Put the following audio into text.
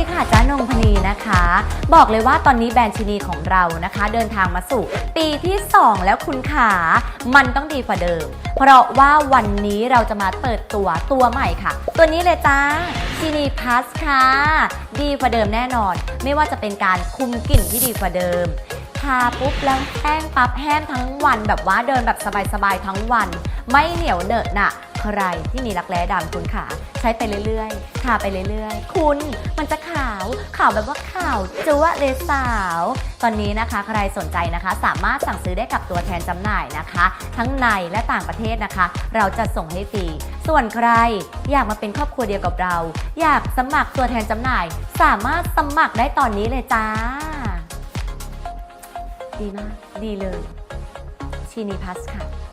ีค่ะจ้านะคะ บอกเลยว่าตอนนี้แบรนด์ชินีของเรานะคะ เดินทางมาสู่ปีที่ 2 แล้วคุณขามันต้องดีกว่าเดิม เพราะว่าวันนี้เราจะมาเปิดตัวตัวใหม่ค่ะ ตัวนี้เลยจ้าชินีพัสค่ะ ดีกว่าเดิมแน่นอน ไม่ว่าจะเป็นการคุมกลิ่นที่ดีกว่าเดิมทาปุ๊บแล้วแห้งปั๊บแห้งทั้งวันแบบว่าเดินแบบสบายๆทั้งวัน ไม่เหนียวเหนอะหนะ ใครที่มีรักแร้ดำคุณขาใช้ไปเรื่อยๆทาไปเรื่อยๆ คุณมันจะขาวขาวแบบว่าขาวจั๊วะเลยสาว ตอนนี้นะคะใครสนใจนะคะ สามารถสั่งซื้อได้กับตัวแทนจำหน่ายนะคะ ทั้งในและต่างประเทศนะคะ เราจะส่งให้ฟรีส่วนใครอยากมาเป็นครอบครัวเดียวกับเรา อยากสมัครตัวแทนจำหน่าย สามารถสมัครได้ตอนนี้เลยจ้า ดีมาก ดีเลยชีนีพัสค่ะ